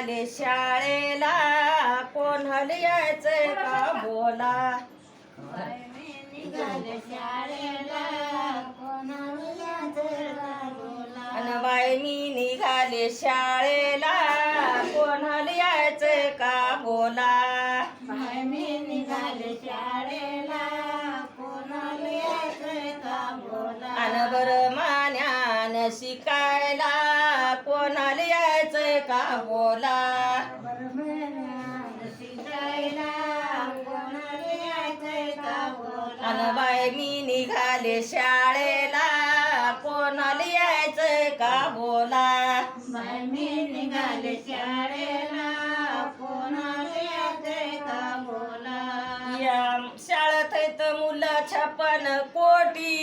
निघाले शाळेला कोण यायचंय का बोला. अन बाई मी निघाले शाळेला कोण यायचंय का बोला? अन बर मान्यान शिकायला कोणाला यायचंय का बोला? बाई मी निघाले शाळेला. कोणाला यायचंय का बोला? निघाले शाळेला कोणाला यायचंय का बोला या शाळेत आहेत मुलं छप्पन कोटी.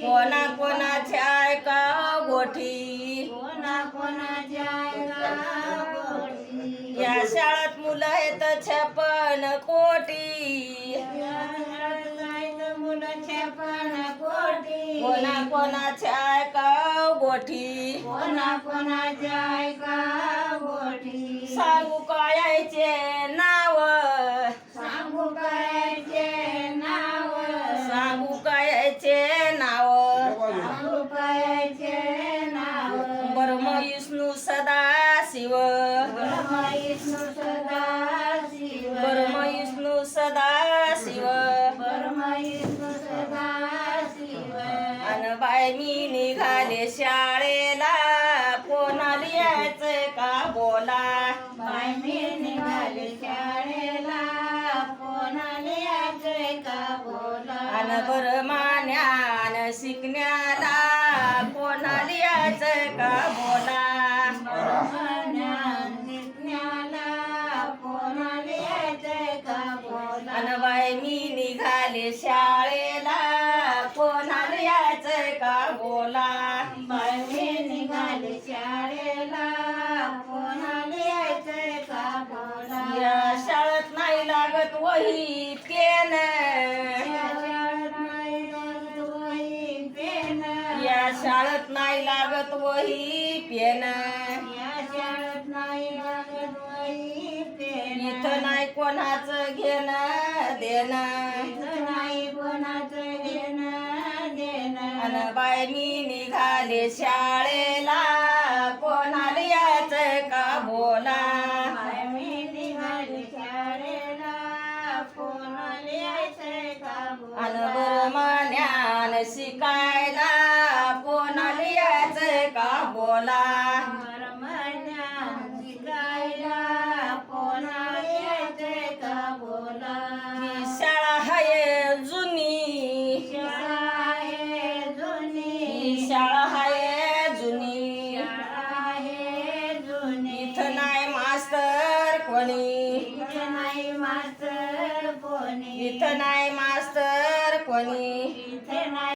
कोणा कोणाच्या या शाळेत मुलं आहेत छप्पन कोटी. कोणा कोणाच्या आहे का गोठी कोणा कोणाच्या का गोठी सांगू काय परमविष्णू सदा शिव. विष्णू सदा शिव. परमविष्णू सदा शिव. अन बाय मी निघाले शाळेला. कोणाला यायचंय का बोला? बाय मी निघाले शाळेला. कोणाला यायचंय का बोला? अन बर मान्यान शिकण्याला. निघाले शाळेला कोणाला यायचंय का बोला? मी निघाले शाळेला कोणाला यायचंय का बोला? या शाळेत नाही लागत वही पेन. या शाळेत नाही लागत वही पेन. या शाळेत नाही लागत वही पेन. या शाळेत नाही लागत वही पेन. इथं नाही कोणाचं घेणं देणं. बाय मी निघाले शाळेला. कोणाला यायचंय का बोला? मी निघाले शाळेला. कोणाला यायचंय का बोला? अन नाही मास्तर कोणी. इथं नाही मास्तर कोणी.